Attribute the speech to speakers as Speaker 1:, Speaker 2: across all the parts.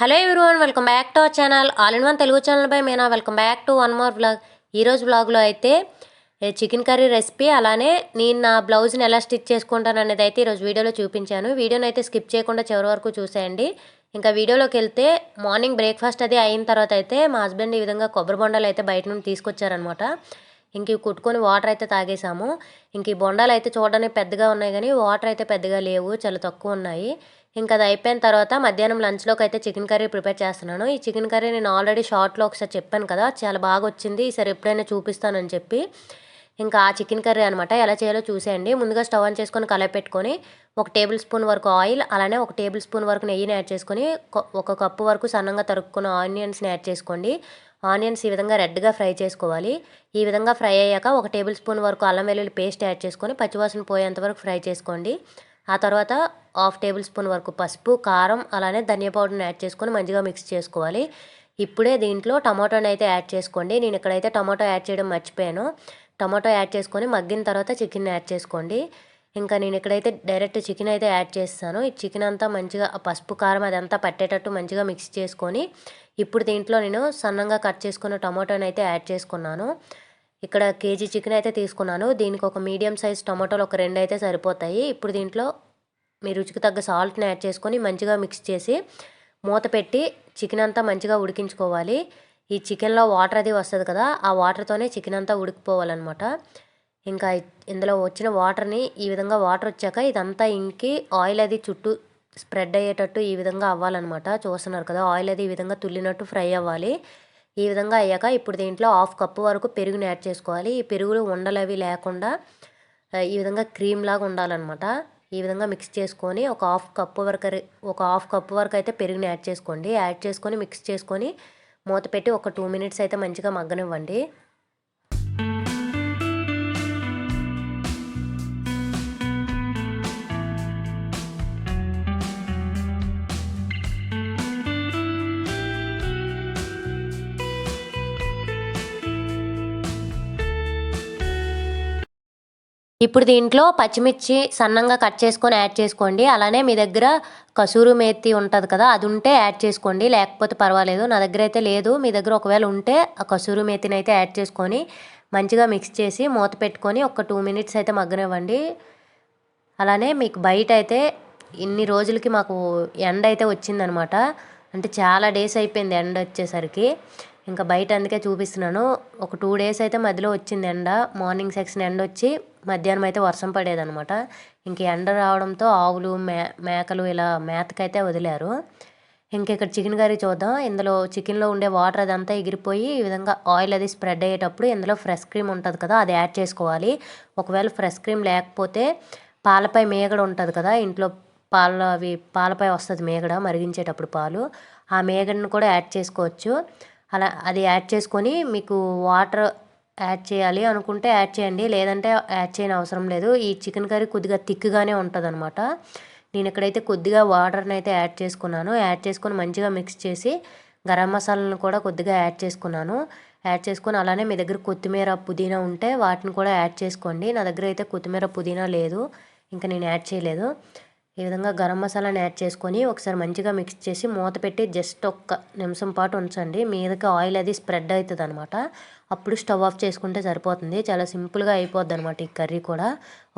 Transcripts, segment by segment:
Speaker 1: Hello everyone welcome back to our channel. All in one Telugu channel by Meena. Welcome back to one more blog ఈరోజు బ్లాగ్లో అయితే chicken curry recipe అలానే నేను నా బ్లౌజ్ని ఎలా స్టిచ్ చేసుకుంటాను అనేది అయితే ఈరోజు వీడియోలో చూపించాను. వీడియోని అయితే స్కిప్ చేయకుండా చివరి వరకు చూసేయండి. ఇంకా వీడియోలోకి వెళ్తే మార్నింగ్ బ్రేక్ఫాస్ట్ అది అయిన తర్వాత అయితే మా హస్బెండ్ ఈ విధంగా కొబ్బరి బొండాలు అయితే బయట నుండి తీసుకొచ్చారనమాట. ఇంక ఇవి కుట్టుకొని వాటర్ అయితే తాగేసాము ఇంక ఈ బొండాలు అయితే చూడడానికి పెద్దగా ఉన్నాయి కానీ వాటర్ అయితే పెద్దగా లేవు చాలా తక్కువ ఉన్నాయి. ఇంకా అది అయిపోయిన తర్వాత మధ్యాహ్నం లంచ్లోకి అయితే చికెన్ కర్రీ ప్రిపేర్ చేస్తున్నాను. ఈ చికెన్ కర్రీ నేను ఆల్రెడీ షార్ట్లో ఒకసారి చెప్పాను కదా చాలా బాగా వచ్చింది. ఈసారి ఎప్పుడైనా చూపిస్తానని చెప్పి ఇంకా ఆ చికెన్ కర్రీ అనమాట ఎలా చేయాలో చూసేయండి. ముందుగా స్టవ్ ఆన్ చేసుకొని కలయి పెట్టుకొని ఒక టేబుల్ స్పూన్ వరకు ఆయిల్ అలానే ఒక టేబుల్ స్పూన్ వరకు నెయ్యిని యాడ్ చేసుకొని ఒక కప్పు వరకు సన్నంగా తరుక్కున్న ఆనియన్స్ని యాడ్ చేసుకోండి. ఆనియన్స్ ఈ విధంగా రెడ్గా ఫ్రై చేసుకోవాలి. ఈ విధంగా ఫ్రై అయ్యాక ఒక టేబుల్ స్పూన్ వరకు అల్లం వెల్లుల్లి పేస్ట్ యాడ్ చేసుకొని పచ్చివాసన పోయేంత వరకు ఫ్రై చేసుకోండి. ఆ తర్వాత హాఫ్ టేబుల్ స్పూన్ వరకు పసుపు కారం అలానే ధనియా పౌడర్ని యాడ్ చేసుకొని మంచిగా మిక్స్ చేసుకోవాలి. ఇప్పుడే దీంట్లో టమాటోని అయితే యాడ్ చేసుకోండి. నేను ఇక్కడైతే టమాటో యాడ్ చేయడం మర్చిపోయాను. టమాటో యాడ్ చేసుకొని మగ్గిన తర్వాత చికెన్ యాడ్ చేసుకోండి. ఇంకా నేను ఇక్కడైతే డైరెక్ట్ చికెన్ అయితే యాడ్ చేస్తాను. ఈ చికెన్ అంతా మంచిగా పసుపు కారం అదంతా పట్టేటట్టు మంచిగా మిక్స్ చేసుకొని ఇప్పుడు దీంట్లో నేను సన్నంగా కట్ చేసుకున్న టమాటోని అయితే యాడ్ చేసుకున్నాను. ఇక్కడ కేజీ చికెన్ అయితే తీసుకున్నాను. దీనికి ఒక మీడియం సైజ్ టమాటోలు ఒక రెండు అయితే సరిపోతాయి. ఇప్పుడు దీంట్లో మీ రుచికి తగ్గ సాల్ట్ని యాడ్ చేసుకొని మంచిగా మిక్స్ చేసి మూత పెట్టి చికెన్ అంతా మంచిగా ఉడికించుకోవాలి. ఈ చికెన్లో వాటర్ అది వస్తుంది కదా ఆ వాటర్తోనే చికెన్ అంతా ఉడికిపోవాలన్నమాట. ఇంకా ఇందులో వచ్చిన వాటర్ని ఈ విధంగా వాటర్ వచ్చాక ఇదంతా ఇంకి ఆయిల్ అది చుట్టూ స్ప్రెడ్ అయ్యేటట్టు ఈ విధంగా అవ్వాలన్నమాట. చూస్తున్నారు కదా ఆయిల్ అది ఈ విధంగా తుల్లినట్టు ఫ్రై అవ్వాలి. ఈ విధంగా అయ్యాక ఇప్పుడు దీంట్లో హాఫ్ కప్పు వరకు పెరుగుని యాడ్ చేసుకోవాలి. ఈ పెరుగులు ఉండలు అవి లేకుండా ఈ విధంగా క్రీమ్ లాగా ఉండాలన్నమాట. ఈ విధంగా మిక్స్ చేసుకొని ఒక హాఫ్ కప్పు వరకు ఒక హాఫ్ కప్పు వరకు అయితే పెరుగుని యాడ్ చేసుకోండి. యాడ్ చేసుకొని మిక్స్ చేసుకొని మూత పెట్టి ఒక టూ మినిట్స్ అయితే మంచిగా మగ్గనివ్వండి. ఇప్పుడు దీంట్లో పచ్చిమిర్చి సన్నంగా కట్ చేసుకొని యాడ్ చేసుకోండి. అలానే మీ దగ్గర కసూరు మేతి ఉంటుంది కదా అది ఉంటే యాడ్ చేసుకోండి. లేకపోతే పర్వాలేదు నా దగ్గర అయితే లేదు. మీ దగ్గర ఒకవేళ ఉంటే ఆ కసూరు మేతిని అయితే యాడ్ చేసుకొని మంచిగా మిక్స్ చేసి మూత పెట్టుకొని ఒక టూ మినిట్స్ అయితే మగ్గనివ్వండి. అలానే మీకు బయట అయితే ఇన్ని రోజులకి మాకు ఎండ అయితే వచ్చిందనమాట. అంటే చాలా డేస్ అయిపోయింది ఎండ వచ్చేసరికి. ఇంకా బయట అందుకే చూపిస్తున్నాను. ఒక టూ డేస్ అయితే మధ్యలో వచ్చింది ఎండ. మార్నింగ్ సెక్షన్ ఎండ వచ్చి మధ్యాహ్నం అయితే వర్షం పడేదనమాట ఇంక ఎండ రావడంతో ఆవులు మే మేకలు ఇలా మేతకైతే వదిలారు. ఇంక ఇక్కడ చికెన్ కర్రీ చూద్దాం. ఇందులో చికెన్లో ఉండే వాటర్ అదంతా ఎగిరిపోయి ఈ విధంగా ఆయిల్ అది స్ప్రెడ్ అయ్యేటప్పుడు ఇందులో ఫ్రెష్ క్రీమ్ ఉంటుంది కదా అది యాడ్ చేసుకోవాలి. ఒకవేళ ఫ్రెష్ క్రీమ్ లేకపోతే పాలపై మేగడ ఉంటుంది కదా ఇంట్లో పాల అవి పాలపై వస్తుంది మేగడ మరిగించేటప్పుడు పాలు. ఆ మేగడను కూడా యాడ్ చేసుకోవచ్చు. అలా అది యాడ్ చేసుకొని మీకు వాటర్ యాడ్ చేయాలి అనుకుంటే యాడ్ చేయండి. లేదంటే యాడ్ చేయని అవసరం లేదు. ఈ చికెన్ కర్రీ కొద్దిగా థిక్గానే ఉంటుంది అనమాట నేను ఇక్కడైతే కొద్దిగా వాటర్ని అయితే యాడ్ చేసుకున్నాను. యాడ్ చేసుకొని మంచిగా మిక్స్ చేసి గరం మసాలాను కూడా కొద్దిగా యాడ్ చేసుకున్నాను. యాడ్ చేసుకొని అలానే మీ దగ్గర కొత్తిమీర పుదీనా ఉంటే వాటిని కూడా యాడ్ చేసుకోండి. నా దగ్గర అయితే కొత్తిమీర పుదీనా లేదు. ఇంకా నేను యాడ్ చేయలేదు. ఈ విధంగా గరం మసాలాని యాడ్ చేసుకొని ఒకసారి మంచిగా మిక్స్ చేసి మూత పెట్టి జస్ట్ ఒక్క నిమిషం పాటు ఉంచండి. మీదకి ఆయిల్ అది స్ప్రెడ్ అవుతుంది అనమాట అప్పుడు స్టవ్ ఆఫ్ చేసుకుంటే సరిపోతుంది. చాలా సింపుల్గా అయిపోద్ది అనమాట ఈ కర్రీ కూడా.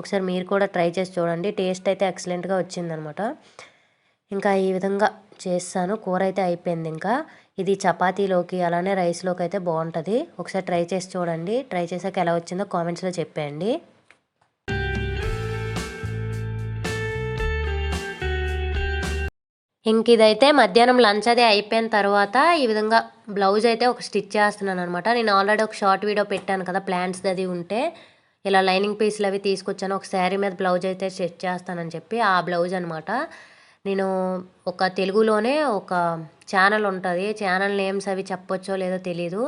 Speaker 1: ఒకసారి మీరు కూడా ట్రై చేసి చూడండి. టేస్ట్ అయితే ఎక్సలెంట్గా వచ్చిందనమాట ఇంకా ఈ విధంగా చేస్తాను. కూర అయితే అయిపోయింది ఇంకా. ఇది చపాతీలోకి అలానే రైస్లోకి అయితే బాగుంటుంది. ఒకసారి ట్రై చేసి చూడండి. ట్రై చేసాక ఎలా వచ్చిందో కామెంట్స్లో చెప్పేయండి. ఇంక ఇదైతే మధ్యాహ్నం లంచ్ అది అయిపోయిన తర్వాత ఈ విధంగా బ్లౌజ్ అయితే ఒక స్టిచ్ చేస్తున్నాను అనమాట నేను ఆల్రెడీ ఒక షార్ట్ వీడియో పెట్టాను కదా ప్లాంట్స్ అది ఉంటే. ఇలా లైనింగ్ పీస్లు అవి తీసుకొచ్చాను ఒక శారీ మీద బ్లౌజ్ అయితే స్టిచ్ చేస్తానని చెప్పి ఆ బ్లౌజ్ అనమాట నేను ఒక తెలుగులోనే ఒక ఛానల్ ఉంటుంది. ఛానల్ నేమ్స్ అవి చెప్పొచ్చో లేదో తెలీదు.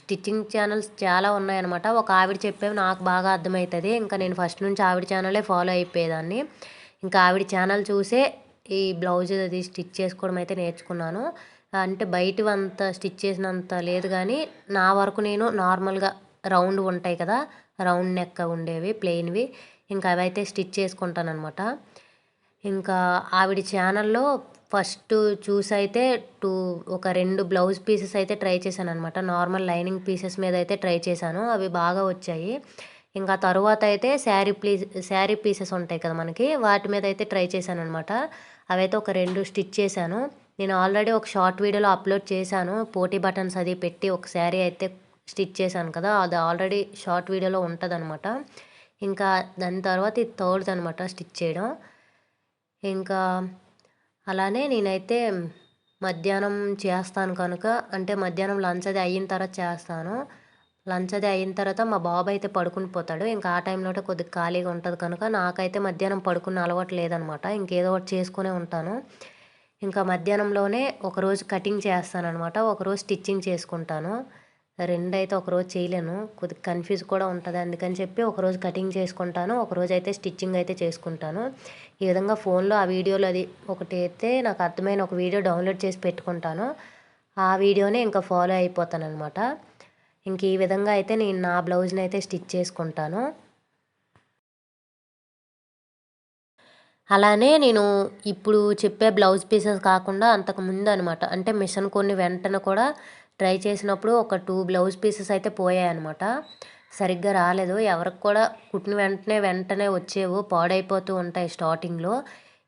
Speaker 1: స్టిచ్చింగ్ ఛానల్స్ చాలా ఉన్నాయన్నమాట ఒక ఆవిడ చెప్పేవి నాకు బాగా అర్థమవుతుంది. ఇంకా నేను ఫస్ట్ నుంచి ఆవిడ ఛానలే ఫాలో అయిపోయేదాన్ని. ఇంకా ఆవిడ ఛానల్ చూసే ఈ బ్లౌజ్ అది స్టిచ్ చేసుకోవడం అయితే నేర్చుకున్నాను. అంటే బయట అంత స్టిచ్ చేసినంత లేదు కానీ నా వరకు నేను నార్మల్గా రౌండ్ ఉంటాయి కదా రౌండ్ నెక్ ఉండేవి ప్లెయిన్వి. ఇంకా అవి అయితే స్టిచ్ చేసుకుంటాను అనమాట ఇంకా ఆవిడ ఛానల్లో ఫస్ట్ చూసి అయితే టూ ఒక రెండు బ్లౌజ్ పీసెస్ అయితే ట్రై చేశాను అనమాట నార్మల్ లైనింగ్ పీసెస్ మీద అయితే ట్రై చేశాను. అవి బాగా వచ్చాయి. ఇంకా తర్వాత అయితే శారీ ప్లీజ్ శారీ పీసెస్ ఉంటాయి కదా మనకి వాటి మీద అయితే ట్రై చేశాను అనమాట అవైతే ఒక రెండు స్టిచ్ చేశాను. నేను ఆల్రెడీ ఒక షార్ట్ వీడియోలో అప్లోడ్ చేశాను. పోటీ బటన్స్ అది పెట్టి ఒక శారీ అయితే స్టిచ్ చేశాను కదా అది ఆల్రెడీ షార్ట్ వీడియోలో ఉంటుందనమాట ఇంకా దాని తర్వాత ఇది థర్డ్ అనమాట స్టిచ్ చేయడం. ఇంకా అలానే నేనైతే మధ్యాహ్నం చేస్తాను కనుక అంటే మధ్యాహ్నం లంచ్ అది అయిన తర్వాత చేస్తాను. లంచ్ అది అయిన తర్వాత మా బాబు అయితే పడుకుని పోతాడు. ఇంకా ఆ టైంలో కొద్దిగా ఖాళీగా ఉంటుంది కనుక నాకైతే మధ్యాహ్నం పడుకున్న అలవాటు లేదనమాట. ఇంకేదో ఒకటి చేసుకునే ఉంటాను. ఇంకా మధ్యాహ్నంలోనే ఒకరోజు కటింగ్ చేస్తానమాట ఒకరోజు స్టిచ్చింగ్ చేసుకుంటాను. రెండైతే ఒకరోజు చేయలేను. కొద్దిగా కన్ఫ్యూజ్ కూడా ఉంటుంది. అందుకని చెప్పి ఒకరోజు కటింగ్ చేసుకుంటాను. ఒకరోజు అయితే స్టిచ్చింగ్ అయితే చేసుకుంటాను. ఈ విధంగా ఫోన్లో ఆ వీడియోలో అది ఒకటి అయితే నాకు అర్థమైన ఒక వీడియో డౌన్లోడ్ చేసి పెట్టుకుంటాను. ఆ వీడియోనే ఇంకా ఫాలో అయిపోతాను అనమాట ఇంక ఈ విధంగా అయితే నేను నా బ్లౌజ్ని అయితే స్టిచ్ చేసుకుంటాను. అలానే నేను ఇప్పుడు చెప్పే బ్లౌజ్ పీసెస్ కాకుండా అంతకు ముందు అనమాట అంటే మిషన్ కొన్ని వెంటనే కూడా ట్రై చేసినప్పుడు ఒక టూ బ్లౌజ్ పీసెస్ అయితే పోయాయి అనమాట సరిగ్గా రాలేదు. ఎవరికి కూడా కుట్టిన వెంటనే వెంటనే వచ్చేవు పాడైపోతూ ఉంటాయి స్టార్టింగ్లో.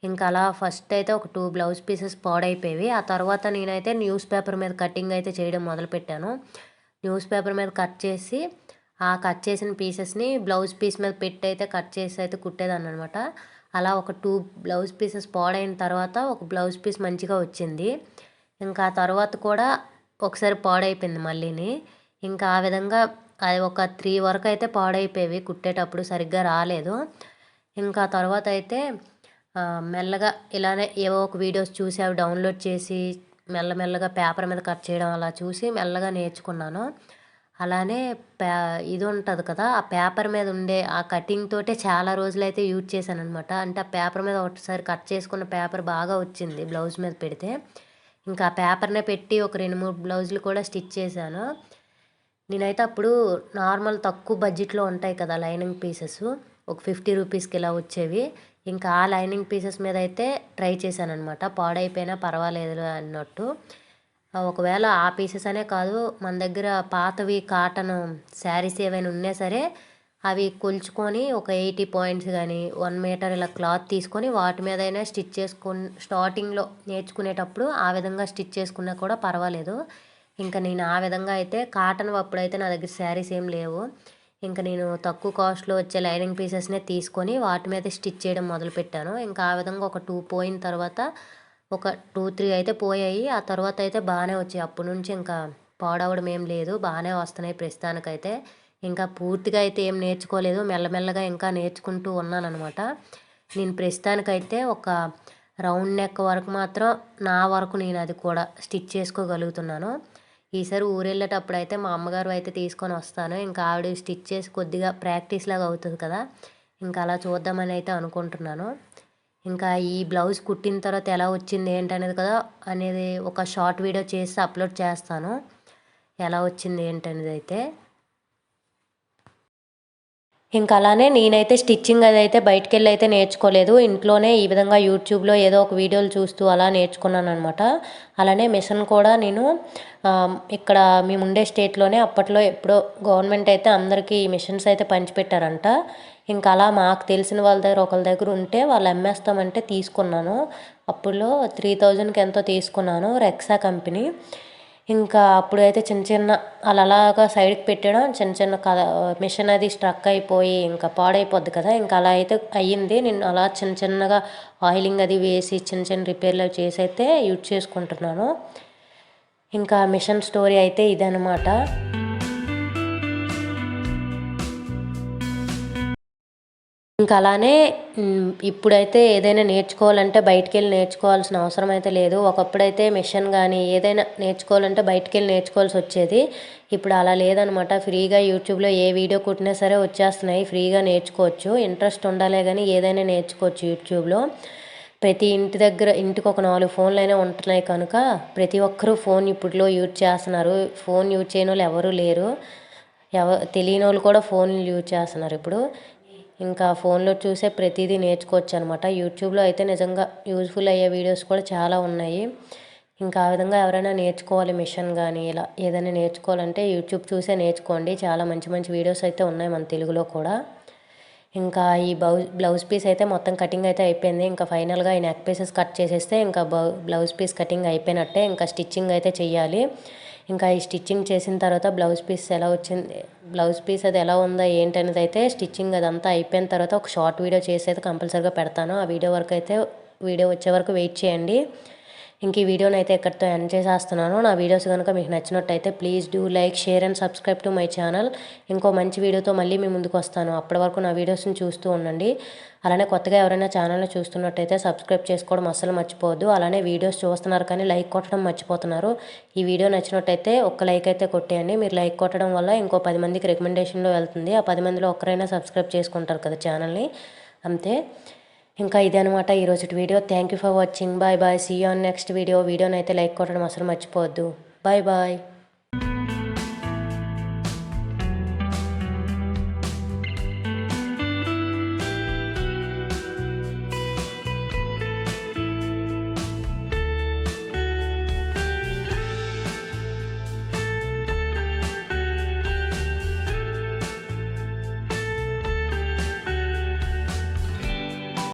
Speaker 1: ఇంకా అలా ఫస్ట్ అయితే ఒక టూ బ్లౌజ్ పీసెస్ పాడైపోయేవి. ఆ తర్వాత నేనైతే న్యూస్ పేపర్ మీద కటింగ్ అయితే చేయడం మొదలుపెట్టాను. న్యూస్ పేపర్ మీద కట్ చేసి ఆ కట్ చేసిన పీసెస్ని బ్లౌజ్ పీస్ మీద పెట్టి అయితే కట్ చేసి అయితే కుట్టేదాన్ని అనమాట అలా ఒక టూ బ్లౌజ్ పీసెస్ పాడైన తర్వాత ఒక బ్లౌజ్ పీస్ మంచిగా వచ్చింది. ఇంకా ఆ తర్వాత కూడా ఒకసారి పాడైపోయింది మళ్ళీని. ఇంకా ఆ విధంగా అది ఒక త్రీ వరకు అయితే పాడైపోయేవి కుట్టేటప్పుడు సరిగ్గా రాలేదు. ఇంకా తర్వాత అయితే మెల్లగా ఇలానే ఏవో ఒక వీడియోస్ చూసి అవి డౌన్లోడ్ చేసి మెల్లమెల్లగా పేపర్ మీద కట్ చేయడం అలా చూసి మెల్లగా నేర్చుకున్నాను. అలానే పే ఇది ఉంటుంది కదా ఆ పేపర్ మీద ఉండే ఆ కటింగ్ తోటే చాలా రోజులైతే యూజ్ చేశాను అనమాట అంటే ఆ పేపర్ మీద ఒకసారి కట్ చేసుకున్న పేపర్ బాగా వచ్చింది బ్లౌజ్ మీద పెడితే. ఇంకా ఆ పేపర్నే పెట్టి ఒక రెండు మూడు బ్లౌజులు కూడా స్టిచ్ చేశాను. నేనైతే అప్పుడు నార్మల్ తక్కువ బడ్జెట్లో ఉంటాయి కదా లైనింగ్ పీసెస్ ఒక ఫిఫ్టీ రూపీస్కి ఇలా వచ్చేవి. ఇంకా ఆ లైనింగ్ పీసెస్ మీద అయితే ట్రై చేశాను అనమాట పాడైపోయినా పర్వాలేదు అన్నట్టు. ఒకవేళ ఆ పీసెస్ అనే కాదు మన దగ్గర పాతవి కాటన్ శారీస్ ఏవైనా ఉన్నా సరే అవి కొలుచుకొని ఒక ఎయిటీ పాయింట్స్ కానీ వన్ మీటర్ ఇలా క్లాత్ తీసుకొని వాటి మీద అయినా స్టిచ్ చేసుకుని స్టార్టింగ్లో నేర్చుకునేటప్పుడు ఆ విధంగా స్టిచ్ చేసుకున్నా కూడా పర్వాలేదు. ఇంకా నేను ఆ విధంగా అయితే కాటన్ అప్పుడైతే నా దగ్గర శారీస్ ఏం లేవు. ఇంకా నేను తక్కువ కాస్ట్లో వచ్చే లైనింగ్ పీసెస్నే తీసుకొని వాటి మీద స్టిచ్ చేయడం మొదలుపెట్టాను. ఇంకా ఆ విధంగా ఒక టూ పోయిన తర్వాత ఒక టూ త్రీ అయితే పోయాయి. ఆ తర్వాత అయితే బాగానే వచ్చాయి. అప్పటి నుంచి ఇంకా పాడవడం ఏం లేదు. బాగానే వస్తున్నాయి ప్రస్తుతానికైతే. ఇంకా పూర్తిగా అయితే ఏం నేర్చుకోలేదు. మెల్లమెల్లగా ఇంకా నేర్చుకుంటూ ఉన్నానమాట నేను ప్రస్తుతానికైతే ఒక రౌండ్ నెక్ వరకు మాత్రం నా వరకు నేను అది కూడా స్టిచ్ చేసుకోగలుగుతున్నాను. ఈసారి ఊరెళ్ళేటప్పుడు అయితే మా అమ్మగారు అయితే తీసుకొని వస్తాను. ఇంకా ఆవిడ స్టిచ్ చేసి కొద్దిగా ప్రాక్టీస్ లాగా అవుతుంది కదా. ఇంకా అలా చూద్దామని అయితే అనుకుంటున్నాను. ఇంకా ఈ బ్లౌజ్ కుట్టిన తర్వాత ఎలా వచ్చింది ఏంటనేది కదా అనేది ఒక షార్ట్ వీడియో చేసి అప్లోడ్ చేస్తాను. ఎలా వచ్చింది ఏంటనేది అయితే. ఇంకా అలానే నేనైతే స్టిచ్చింగ్ అది అయితే వెళ్ళి అయితే నేర్చుకోలేదు. ఇంట్లోనే ఈ విధంగా యూట్యూబ్లో ఏదో ఒక వీడియోలు చూస్తూ అలా నేర్చుకున్నాను అనమాట అలానే మిషన్ కూడా నేను ఇక్కడ మేము ఉండే స్టేట్లోనే అప్పట్లో ఎప్పుడో గవర్నమెంట్ అయితే అందరికీ ఈ మిషన్స్ అయితే పంచిపెట్టారంట. ఇంకా అలా మాకు తెలిసిన వాళ్ళ దగ్గర ఒకళ్ళ దగ్గర ఉంటే వాళ్ళు అమ్మేస్తామంటే తీసుకున్నాను. అప్పుడులో త్రీ థౌజండ్కి ఎంతో తీసుకున్నాను రెక్సా కంపెనీ. ఇంకా అప్పుడు అయితే చిన్న చిన్న అలా అలాగా సైడ్కి పెట్టడం చిన్న చిన్న కథ మిషన్ అది స్ట్రక్ అయిపోయి ఇంకా పాడైపోద్ది కదా. ఇంకా అలా అయితే అయ్యింది. నేను అలా చిన్న చిన్నగా ఆయిలింగ్ అది వేసి చిన్న చిన్న రిపేర్లు చేసి అయితే యూజ్ చేసుకుంటున్నాను. ఇంకా మిషన్ స్టోరీ అయితే ఇదనమాట ఇంకా అలానే ఇప్పుడైతే ఏదైనా నేర్చుకోవాలంటే బయటికి వెళ్ళి నేర్చుకోవాల్సిన అవసరం అయితే లేదు. ఒకప్పుడైతే మిషన్ కానీ ఏదైనా నేర్చుకోవాలంటే బయటికి వెళ్ళి నేర్చుకోవాల్సి వచ్చేది. ఇప్పుడు అలా లేదనమాట. ఫ్రీగా యూట్యూబ్లో ఏ వీడియో కుట్టినా సరే వచ్చేస్తున్నాయి. ఫ్రీగా నేర్చుకోవచ్చు. ఇంట్రెస్ట్ ఉండాలే కానీ ఏదైనా నేర్చుకోవచ్చు యూట్యూబ్లో. ప్రతి ఇంటి దగ్గర ఇంటికి ఒక నాలుగు ఫోన్లు అయినా ఉంటున్నాయి కనుక ప్రతి ఒక్కరూ ఫోన్ ఇప్పుడులో యూజ్ చేస్తున్నారు. ఫోన్ యూజ్ చేయని వాళ్ళు ఎవరూ లేరు. ఎవ తెలియని వాళ్ళు కూడా ఫోన్లు యూజ్ చేస్తున్నారు ఇప్పుడు. ఇంకా ఫోన్లో చూసే ప్రతిదీ నేర్చుకోవచ్చు అనమాట యూట్యూబ్లో అయితే నిజంగా యూజ్ఫుల్ అయ్యే వీడియోస్ కూడా చాలా ఉన్నాయి. ఇంకా ఆ విధంగా ఎవరైనా నేర్చుకోవాలి మిషన్ కానీ ఇలా ఏదైనా నేర్చుకోవాలంటే యూట్యూబ్ చూసే నేర్చుకోండి. చాలా మంచి మంచి వీడియోస్ అయితే ఉన్నాయి మన తెలుగులో కూడా. ఇంకా ఈ బ్లౌజ్ బ్లౌజ్ పీస్ అయితే మొత్తం కటింగ్ అయితే అయిపోయింది. ఇంకా ఫైనల్గా ఈ నెక్ పీసెస్ కట్ చేసేస్తే ఇంకా బ్లౌజ్ పీస్ కటింగ్ అయిపోయినట్టే ఇంకా స్టిచ్చింగ్ అయితే చెయ్యాలి. ఇంకా ఈ స్టిచ్చింగ్ చేసిన తర్వాత బ్లౌజ్ పీస్ ఎలా వచ్చింది బ్లౌజ్ పీస్ అది ఎలా ఉందో ఏంటనేది అయితే స్టిచ్చింగ్ అదంతా అయిపోయిన తర్వాత ఒక షార్ట్ వీడియో చేసి అయితే కంపల్సరీగా పెడతాను. ఆ వీడియో వరకు అయితే వీడియో వచ్చే వరకు వెయిట్ చేయండి. ఇంక ఈ వీడియోని అయితే ఎక్కడితో ఎండ్ చేసేస్తున్నాను నా వీడియోస్ కనుక మీకు నచ్చినట్టయితే please do like share and subscribe to my channel ఇంకో మంచి వీడియోతో మళ్ళీ మీ ముందుకు వస్తాను. అప్పటి వరకు నా వీడియోస్ని చూస్తూ ఉండండి. అలానే కొత్తగా ఎవరైనా ఛానల్ని చూస్తున్నట్టయితే సబ్స్క్రైబ్ చేసుకోవడం అస్సలు మర్చిపోవద్దు. అలానే వీడియోస్ చూస్తున్నారు కానీ లైక్ కొట్టడం మర్చిపోతున్నారు. ఈ వీడియో నచ్చినట్టయితే ఒక్క లైక్ అయితే కొట్టేయండి. మీరు లైక్ కొట్టడం వల్ల ఇంకో పది మందికి రికమెండేషన్లో వెళ్తుంది. ఆ పది మందిలో ఒక్కరైనా సబ్స్క్రైబ్ చేసుకుంటారు కదా ఛానల్ని అంతే. ఇంకా ఇదే అనమాట ఈరోజు video. Thank you for watching bye bye see on next video వీడియోని అయితే లైక్ కొట్టడం అసలు మర్చిపోవద్దు. Bye bye